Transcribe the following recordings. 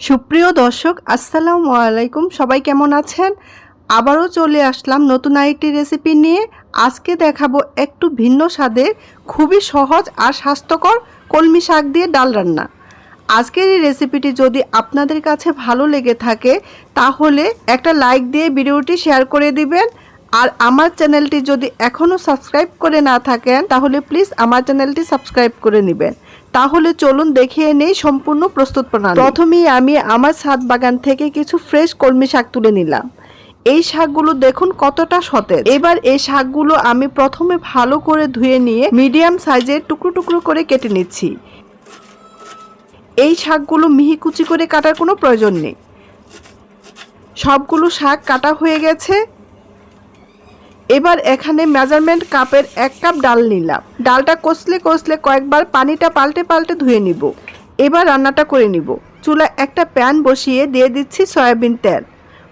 সুপ্রিয় দর্শক, আসসালামু আলাইকুম। সবাই কেমন আছেন? আবারও চলে আসলাম নতুন আরেকটি রেসিপি নিয়ে। আজকে দেখাবো একটু ভিন্ন স্বাদের, খুবই সহজ আর স্বাস্থ্যকর কলমি শাক দিয়ে ডাল রান্না। আজকের এই রেসিপিটি যদি আপনাদের কাছে ভালো লেগে থাকে, তাহলে একটা লাইক দিয়ে ভিডিওটি শেয়ার করে দিবেন। আর আমার চ্যানেলটি যদি এখনও সাবস্ক্রাইব করে না থাকেন, তাহলে প্লিজ আমার চ্যানেলটি সাবস্ক্রাইব করে নেবেন। তাহলে চলুন দেখিয়ে নেই সম্পূর্ণ প্রস্তুত প্রণালী। প্রথমেই আমি আমার ছাদ বাগান থেকে কিছু ফ্রেশ কলমি শাক তুলে নিলাম। এই শাকগুলো দেখুন কতটা সতেজ। এবার এই শাকগুলো আমি প্রথমে ভালো করে ধুয়ে নিয়ে মিডিয়াম সাইজের টুকরো টুকরো করে কেটে নিচ্ছি। এই শাকগুলো মিহি কুচি করে কাটার কোনো প্রয়োজন নেই। সবগুলো শাক কাটা হয়ে গেছে। এবার এখানে মেজারমেন্ট কাপের এক কাপ ডাল নিলাম। ডালটা কষলে কষলে কয়েকবার পানিটা পাল্টে পাল্টে ধুয়ে নিব। এবার রান্নাটা করে নিব। চুলা একটা প্যান বসিয়ে দিয়ে দিচ্ছি সয়াবিন তেল।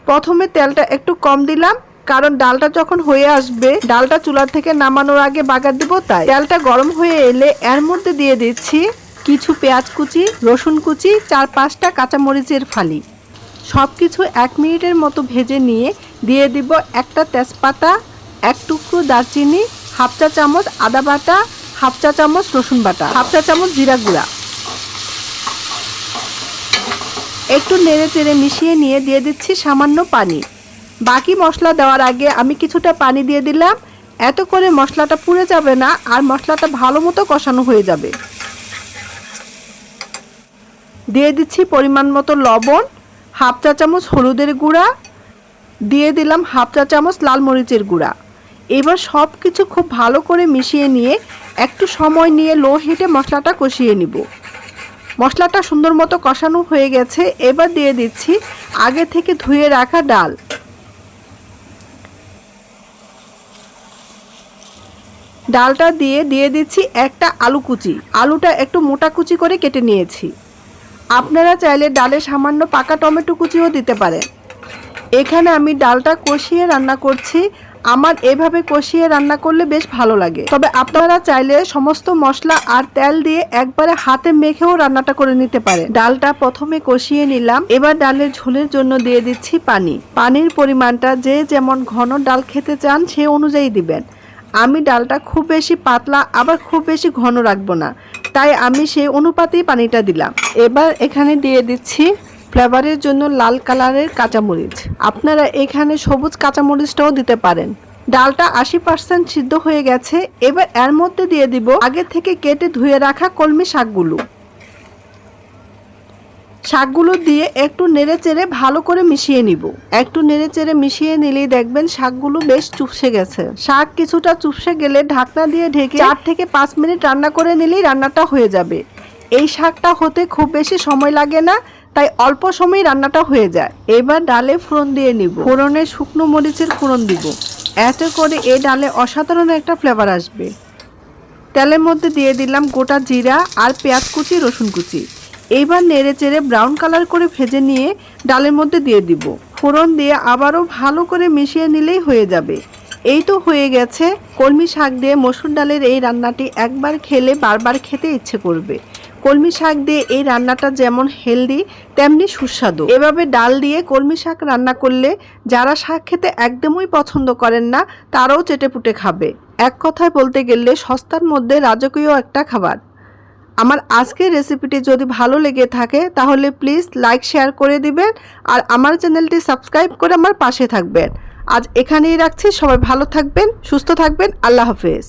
প্রথমে তেলটা একটু কম দিলাম, কারণ ডালটা যখন হয়ে আসবে, ডালটা চুলার থেকে নামানোর আগে বাগার দিব, তাই। তেলটা গরম হয়ে এলে এর মধ্যে দিয়ে দিচ্ছি কিছু পেঁয়াজ কুচি, রসুন কুচি, চার পাঁচটা কাঁচামরিচের ফালি। সব কিছু এক মিনিটের মতো ভেজে নিয়ে দিয়ে দিব একটা তেজপাতা এক টুকরো দারচিনি, হাফ চা চামচ আদা বাটা, হাফ চা চামচ রসুন বাটা, হাফ চা চামচ জিরা গুঁড়া। একটু নেড়ে চেড়ে মিশিয়ে নিয়ে দিয়ে দিচ্ছি সামান্য পানি। বাকি মশলা দেওয়ার আগে আমি কিছুটা পানি দিয়ে দিলাম। এত করে মশলাটা পুড়ে যাবে না আর মশলাটা ভালো মতো কষানো হয়ে যাবে। দিয়ে দিচ্ছি পরিমাণ মতো লবণ, হাফ চা চামচ হলুদের গুঁড়া, দিয়ে দিলাম হাফ চা চামচ লাল মরিচের গুঁড়া। এবার সব কিছু খুব ভালো করে মিশিয়ে নিয়ে একটু সময় নিয়ে লো হিটে মশলাটা কষিয়ে নিব। মশলাটা সুন্দর মতো কষানো হয়ে গেছে। এবার দিয়ে দিচ্ছি আগে থেকে ধুয়ে রাখা ডাল। ডালটা দিয়ে দিয়ে দিচ্ছি একটা আলু কুচি। আলুটা একটু মোটা কুচি করে কেটে নিয়েছি। আপনারা চাইলে ডালে সামান্য পাকা টমেটো কুচিও দিতে পারেন। এখানে আমি ডালটা কষিয়ে রান্না করছি। আমার এভাবে কষিয়ে রান্না করলে বেশ ভালো লাগে। তবে আপনারা চাইলে সমস্ত মশলা আর তেল দিয়ে একবারে হাতে মেখেও রান্নাটা করে নিতে পারেন। ডালটা প্রথমে কষিয়ে নিলাম। এবার ডালের ঝোলের জন্য দিয়ে দিচ্ছি পানি। পানির পরিমাণটা যে যেমন ঘন ডাল খেতে চান সে অনুযায়ী দিবেন। আমি ডালটা খুব বেশি পাতলা, আবার খুব বেশি ঘন রাখব না। তাই আমি সেই অনুপাতেই পানিটা দিলাম। এবার এখানে দিয়ে দিচ্ছি ফ্লেভারের জন্য লাল কালারের কাঁচামরিচ। আপনারা এখানে সবুজ কাঁচামরিচটাও দিতে পারেন। ডালটা আশি পার্সেন্ট সিদ্ধ হয়ে গেছে। এবার এর মধ্যে দিয়ে দিব আগে থেকে কেটে ধুয়ে রাখা কলমি শাকগুলো। শাকগুলো দিয়ে একটু নেড়ে চেড়ে ভালো করে মিশিয়ে নিব। একটু নেড়ে চেড়ে মিশিয়ে নিলেই দেখবেন শাকগুলো বেশ চুপসে গেছে। শাক কিছুটা চুপসে গেলে ঢাকনা দিয়ে ঢেকে চার থেকে পাঁচ মিনিট রান্না করে নিলেই রান্নাটা হয়ে যাবে। এই শাকটা হতে খুব বেশি সময় লাগে না। তাই অল্প সময় রান্নাটা হয়ে যায়। এবার ডালে ফোড়ন দিয়ে নিব। ফোড়নে শুকনো মরিচের ফোড়ন দিব। এতে করে এই ডালে অসাধারণ একটা ফ্লেভার আসবে। তেলের মধ্যে দিয়ে দিলাম গোটা জিরা আর পেঁয়াজ কুচি, রসুন কুচি। এইবার নেড়ে চেড়ে ব্রাউন কালার করে ভেজে নিয়ে ডালের মধ্যে দিয়ে দিব। ফোড়ন দিয়ে আবারও ভালো করে মিশিয়ে নিলেই হয়ে যাবে। এই তো হয়ে গেছে। কলমি শাক দিয়ে মসুর ডালের এই রান্নাটি একবার খেলে বারবার খেতে ইচ্ছে করবে। কলমি শাক দিয়ে এই রান্নাটা যেমন হেলদি তেমনি সুস্বাদু। এভাবে ডাল দিয়ে কলমি শাক রান্না করলে যারা শাক খেতে একদমই পছন্দ করেন না, তারাও চেটেপুটে খাবে। এক কথায় বলতে গেলে সস্তার মধ্যে রাজকীয় একটা খাবার। আমার আজকের রেসিপিটি যদি ভালো লেগে থাকে, তাহলে প্লিজ লাইক শেয়ার করে দিবেন আর আমার চ্যানেলটি সাবস্ক্রাইব করে আমার পাশে থাকবেন। আজ এখানেই রাখছি, সবাই ভালো থাকবেন, সুস্থ থাকবেন, আল্লাহ হাফেজ।